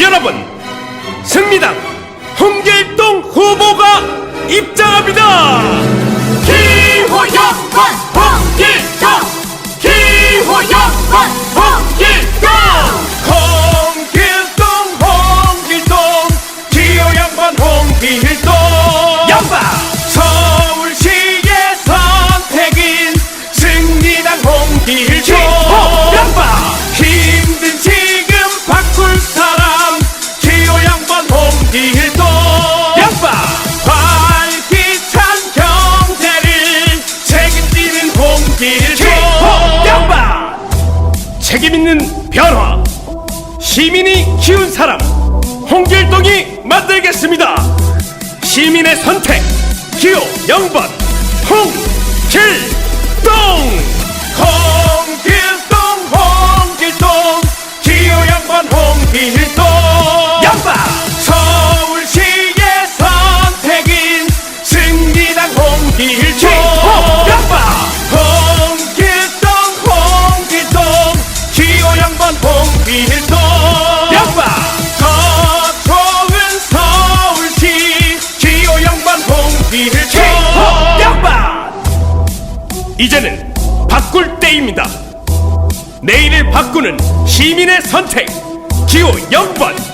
여러분 승리당 홍길동 후보가 입장합니다. 기호연관 홍길동. 기호연관 홍길동. 홍길동 홍길동. 기호 양반 홍길동. 서울시의 선택인 승리당 홍길동 홍길동 양반 활기찬 경제를 책임지는 홍길동 양반 책임 있는 변화! 시민이 키운 사람! 홍길동이 만들겠습니다! 시민의 선택! 기호 0번! 홍길 이제는 바꿀 때입니다. 내일을 바꾸는 시민의 선택 기호 0번